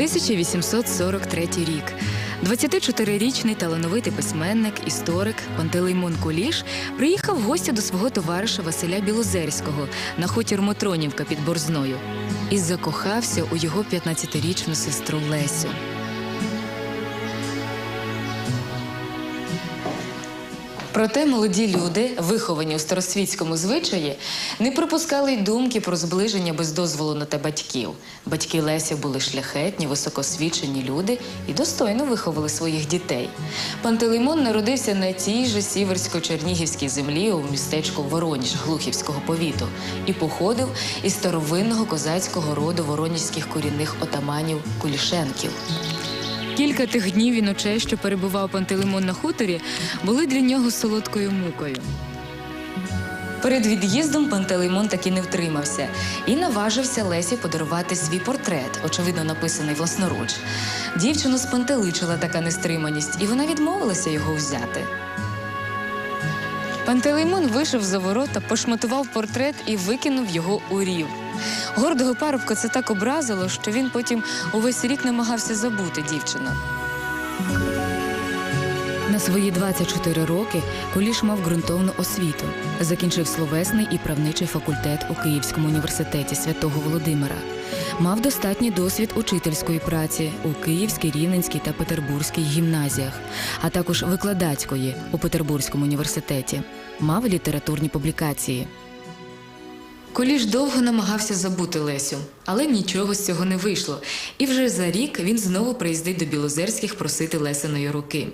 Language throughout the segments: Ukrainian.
1843 рік. 24-річний талановитий письменник, історик Пантелеймон Куліш приїхав в гості до свого товариша Василя Білозерського на хутір Мотронівка під Борзною і закохався у його 15-річну сестру Лесю. Проте молоді люди, виховані у старосвітському звичаї, не припускали й думки про зближення без дозволу на те батьків. Батьки Лесі були шляхетні, високосвічені люди і достойно виховали своїх дітей. Пантелеймон народився на тій же сіверсько-чернігівській землі у містечку Вороніж Глухівського повіту і походив із старовинного козацького роду воронізьких корінних отаманів Кулішенків. Кілька тих днів і ночей, що перебував Пантелеймон на хуторі, були для нього солодкою мукою. Перед від'їздом Пантелеймон таки не втримався і наважився Лесі подарувати свій портрет, очевидно написаний власноруч. Дівчину спантеличила така нестриманість, і вона відмовилася його взяти. Пантелеймон вийшов за ворота, пошматував портрет і викинув його у рів. Гордого парубка це так образило, що він потім увесь рік намагався забути дівчину. Свої 24 роки Куліш мав ґрунтовну освіту. Закінчив словесний і правничий факультет у Київському університеті святого Володимира. Мав достатній досвід учительської праці у Київській, Рівненській та Петербурзькій гімназіях, а також викладацької у Петербурзькому університеті. Мав літературні публікації. Коліш довго намагався забути Лесю, але нічого з цього не вийшло. І вже за рік він знову приїздить до Білозерських просити Лесиної руки.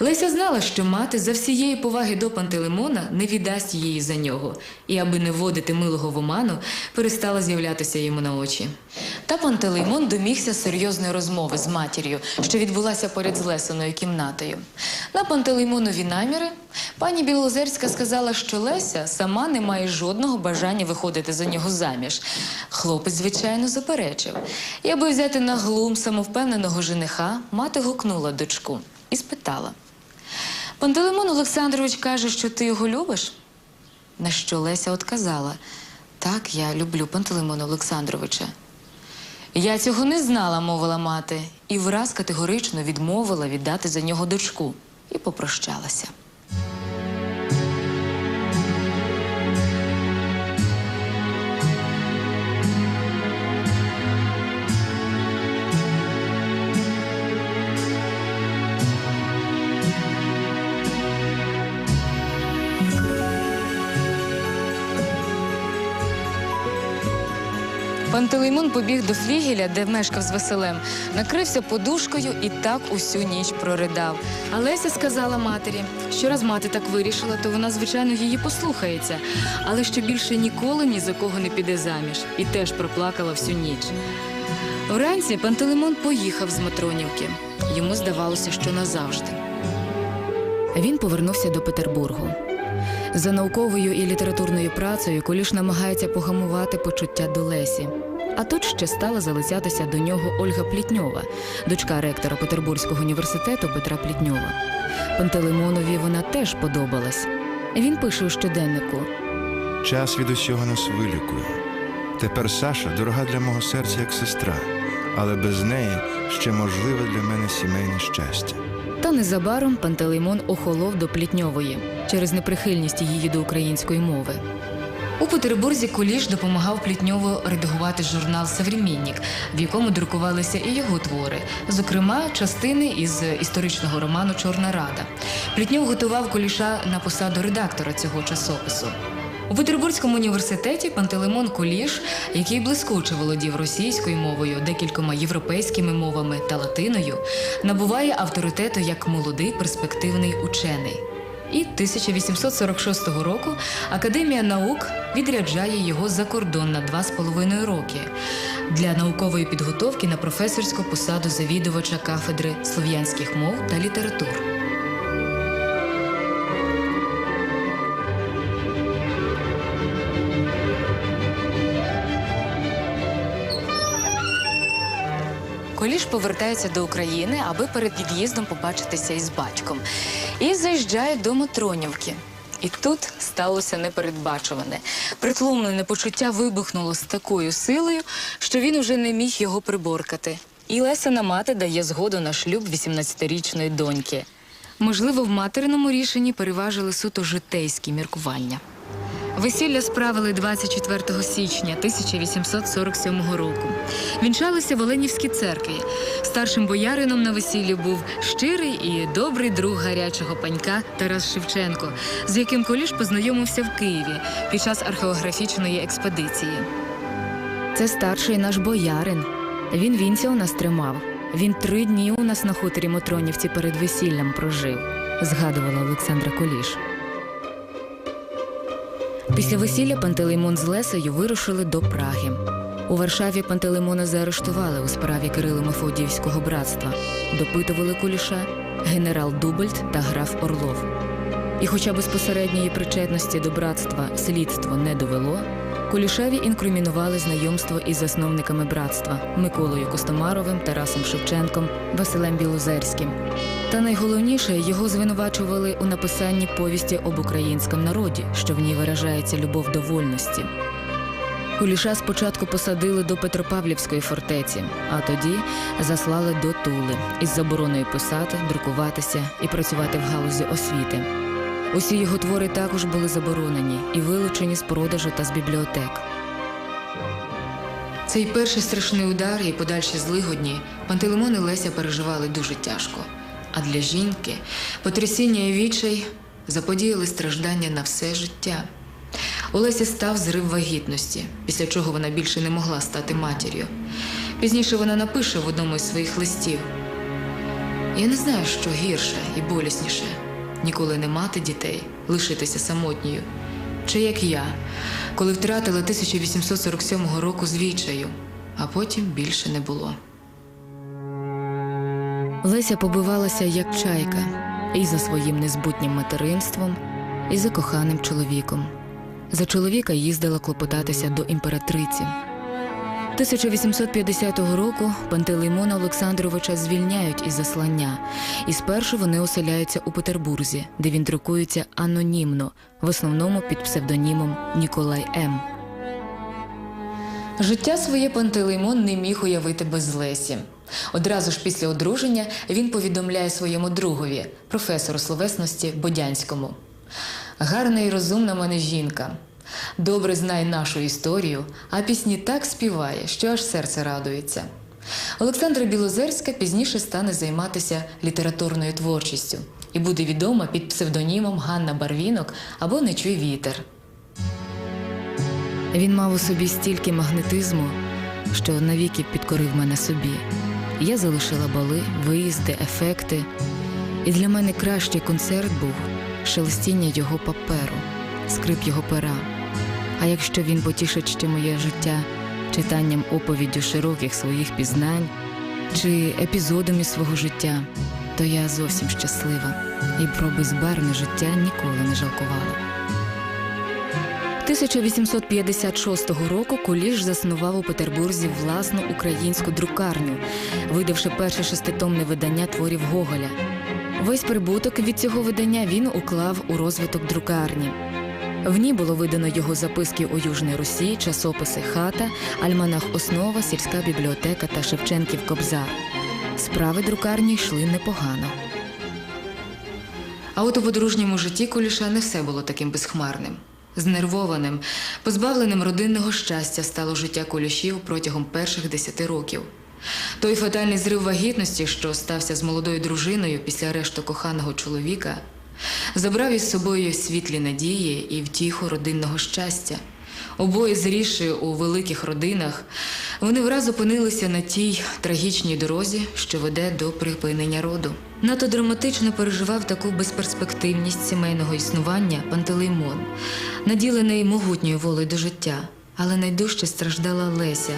Леся знала, що мати за всієї поваги до Пантелеймона не віддасть її за нього, і, аби не вводити милого в оману, перестала з'являтися йому на очі. Та Пантелеймон домігся серйозної розмови з матір'ю, що відбулася поряд з Лесиною кімнатою. На Пантелеймонові наміри пані Білозерська сказала, що Леся сама не має жодного бажання виходити за нього заміж. Хлопець, звичайно, заперечив. І аби взяти на глум самовпевненого жениха, мати гукнула дочку і спитала: Пантелеймон Олександрович каже, що ти його любиш? На що Леся отказала: Так, я люблю Пантелеймона Олександровича. Я цього не знала, мовила мати, і враз категорично відмовила віддати за нього дочку і попрощалася. Пантелеймон побіг до флігеля, де мешкав з Василем, накрився подушкою і так усю ніч проридав. А Леся сказала матері, що раз мати так вирішила, то вона, звичайно, її послухається, але що більше ніколи ні за кого не піде заміж, і теж проплакала всю ніч. Вранці Пантелеймон поїхав з Матронівки. Йому здавалося, що назавжди. Він повернувся до Петербургу. За науковою і літературною працею Куліш намагається погамувати почуття до Лесі. А тут ще стала залицятися до нього Ольга Плітньова, дочка ректора Петербурзького університету Петра Плітньова. Пантелеймонові вона теж подобалась. Він пише у щоденнику: Час від усього нас вилікує. Тепер Саша дорога для мого серця як сестра, але без неї ще можливе для мене сімейне щастя. Та незабаром Пантелеймон охолов до Плітньової через неприхильність її до української мови. У Петербурзі Куліш допомагав Плітньову редагувати журнал Совреміннік, в якому друкувалися і його твори, зокрема, частини із історичного роману Чорна Рада. Плітньов готував Куліша на посаду редактора цього часопису. У Петербурзькому університеті Пантелеймон Куліш, який блискуче володів російською мовою, декількома європейськими мовами та латиною, набуває авторитету як молодий перспективний учений. І 1846 року Академія наук відряджає його за кордон на два з половиною роки для наукової підготовки на професорську посаду завідувача кафедри слов'янських мов та літератур. Коліш повертається до України, аби перед від'їздом побачитися із батьком. І заїжджає до Матронівки. І тут сталося непередбачуване. Притлумлене почуття вибухнуло з такою силою, що він уже не міг його приборкати. І Лесина мати дає згоду на шлюб 18-річної доньки. Можливо, в материному рішенні переважили суто житейські міркування. Весілля справили 24 січня 1847 року. Вінчалися в Оленівській церкві. Старшим боярином на весіллі був щирий і добрий друг гарячого панька Тарас Шевченко, з яким Коліш познайомився в Києві під час археографічної експедиції. Це старший наш боярин. Він вінця у нас тримав. Він три дні у нас на хуторі Мотронівці перед весіллям прожив, згадувала Олександра Коліш. Після весілля Пантелеймон з Лесею вирушили до Праги. У Варшаві Пантелеймона заарештували у справі Кирило Мефодіївського братства. Допитували Куліша генерал Дубельт та граф Орлов. І хоча безпосередньої причетності до братства слідство не довело, Кулішеві інкримінували знайомство із засновниками братства Миколою Костомаровим, Тарасом Шевченком, Василем Білозерським. Та найголовніше його звинувачували у написанні повісті об українському народі, що в ній виражається любов до вольності. Куліша спочатку посадили до Петропавлівської фортеці, а тоді заслали до Тули із забороною писати, друкуватися і працювати в галузі освіти. Усі його твори також були заборонені і вилучені з продажу та з бібліотек. Цей перший страшний удар і подальші злигодні Пантелеймон і Леся переживали дуже тяжко. А для жінки потрясіння і відчай заподіяли страждання на все життя. У Лесі став зрив вагітності, після чого вона більше не могла стати матір'ю. Пізніше вона напише в одному із своїх листів: Я не знаю, що гірше і болісніше ніколи не мати дітей, лишитися самотньою. Чи як я, коли втратила 1847 року звічаю, а потім більше не було. Леся побивалася як чайка і за своїм незбутнім материнством, і за коханим чоловіком. За чоловіка їздила клопотатися до імператриці. 1850 року Пантелеймона Олександровича звільняють із заслання, і спершу вони оселяються у Петербурзі, де він друкується анонімно, в основному під псевдонімом Ніколай М. Життя своє Пантелеймон не міг уявити без Лесі. Одразу ж після одруження він повідомляє своєму другові, професору словесності Бодянському. Гарна і розумна мене жінка. Добре знає нашу історію, а пісні так співає, що аж серце радується. Олександра Білозерська пізніше стане займатися літературною творчістю і буде відома під псевдонімом Ганна Барвінок або Не чуй вітер. Він мав у собі стільки магнетизму, що навіки підкорив мене собі. Я залишила бали, виїзди, ефекти. І для мене кращий концерт був шелестіння його паперу, скрип його пера. А якщо він потішить ще моє життя читанням оповіддю широких своїх пізнань чи епізодами свого життя, то я зовсім щаслива і про безбарне життя ніколи не жалкувала. 1856 року Куліш заснував у Петербурзі власну українську друкарню, видавши перше шеститомне видання творів Гоголя. Весь прибуток від цього видання він уклав у розвиток друкарні. В ній було видано його записки у Южній Русі, часописи Хата, Альманах Основа, сільська бібліотека та Шевченків Кобзар. Справи друкарні йшли непогано. А от у подружньому житті Куліша не все було таким безхмарним. Знервованим, позбавленим родинного щастя стало життя Кулішів протягом перших десяти років. Той фатальний зрив вагітності, що стався з молодою дружиною після арешту коханого чоловіка, забрав із собою світлі надії і втіху родинного щастя. Обоє зрісши у великих родинах, вони враз опинилися на тій трагічній дорозі, що веде до припинення роду. Надто драматично переживав таку безперспективність сімейного існування Пантелеймон, наділений могутньою волею до життя. Але найдужче страждала Леся,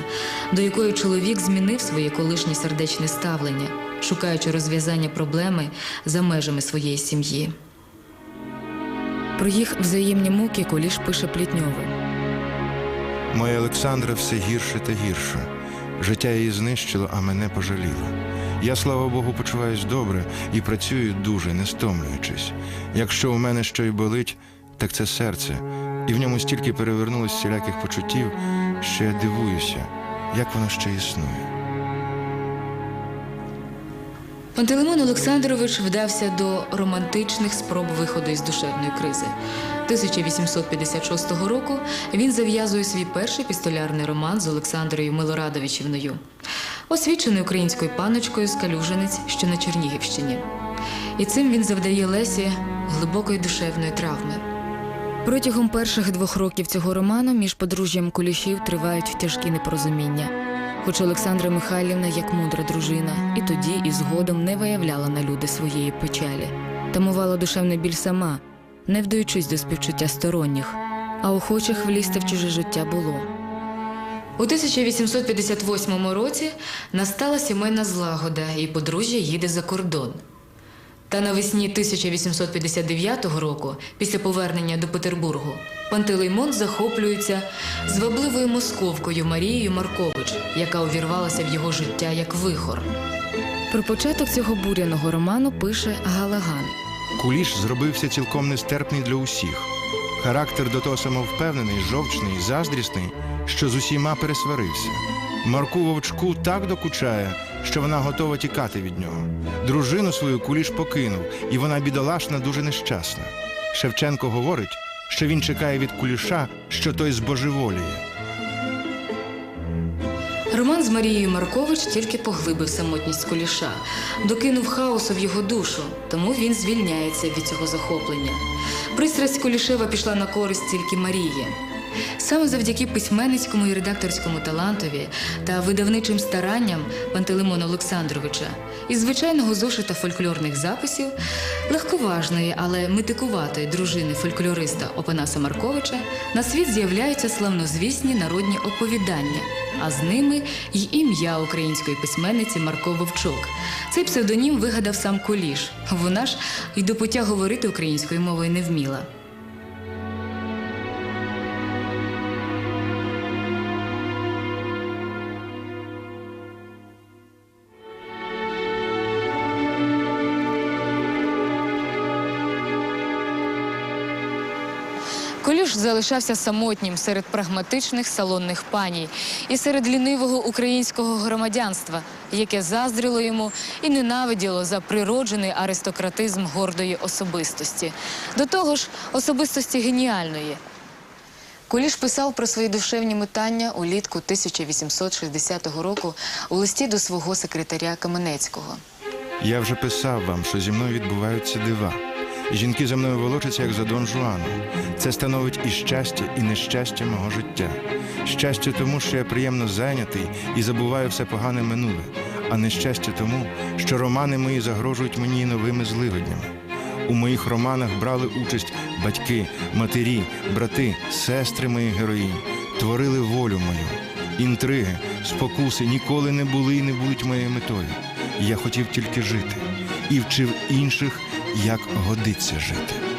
до якої чоловік змінив своє колишнє сердечне ставлення, шукаючи розв'язання проблеми за межами своєї сім'ї. Про їх взаємні муки Куліш пише Плітньову. Моя Олександра все гірше та гірше. Життя її знищило, а мене пожаліло. Я, слава Богу, почуваюсь добре і працюю дуже, не стомлюючись. Якщо у мене що й болить, так це серце, і в ньому стільки перевернулось всіляких почуттів, що я дивуюся, як воно ще існує. Пантелеймон Олександрович вдався до романтичних спроб виходу із душевної кризи. 1856 року він зав'язує свій перший пістолярний роман з Олександрою Милорадовичівною, освіченою українською паночкою з Калюжинець, що на Чернігівщині. І цим він завдає Лесі глибокої душевної травми. Протягом перших двох років цього роману між подружжям Кулішів тривають тяжкі непорозуміння. Хоч Олександра Михайлівна, як мудра дружина, і тоді, і згодом не виявляла на люди своєї печалі, тамувала душевний біль сама, не вдаючись до співчуття сторонніх, а охочих влізти в чуже життя було. У 1858 році настала сімейна злагода, і подружжя їде за кордон. Та навесні 1859 року, після повернення до Петербургу, Пантелеймон захоплюється звабливою московкою Марією Маркович, яка увірвалася в його життя як вихор. Про початок цього буряного роману пише Галаган. Куліш зробився цілком нестерпний для усіх. Характер до того самовпевнений, жовчний, заздрісний, що з усіма пересварився. Марку вовчку так докучає, що вона готова тікати від нього. Дружину свою куліш покинув, і вона бідолашна дуже нещасна. Шевченко говорить, що він чекає від куліша, що той збожеволіє. Роман з Марією Маркович тільки поглибив самотність Куліша, докинув хаосу в його душу, тому він звільняється від цього захоплення. Пристрасть Кулішева пішла на користь тільки Марії. Саме завдяки письменницькому і редакторському талантові та видавничим старанням Пантелеймона Олександровича із звичайного зошита фольклорних записів, легковажної, але метикуватої дружини фольклориста Опанаса Марковича на світ з'являються славнозвісні народні оповідання, а з ними й ім'я української письменниці Марко Вовчок. Цей псевдонім вигадав сам Куліш. Вона ж й до пуття говорити українською мовою не вміла. Колюш залишався самотнім серед прагматичних салонних паній і серед лінивого українського громадянства, яке заздрило йому і ненавиділо за природжений аристократизм гордої особистості. До того ж, особистості геніальної. Куліш писав про свої душевні метання улітку 1860 року у листі до свого секретаря Каменецького. Я вже писав вам, що зі мною відбуваються дива. Жінки за мною волочаться, як за Дон Жуаном. Це становить і щастя, і нещастя мого життя. Щастя тому, що я приємно зайнятий і забуваю все погане минуле, а нещастя тому, що романи мої загрожують мені новими зливоднями. У моїх романах брали участь батьки, матері, брати, сестри моїх героїнь, творили волю мою. Інтриги, спокуси ніколи не були і не будуть моєю метою. Я хотів тільки жити і вчив інших, як годиться жити.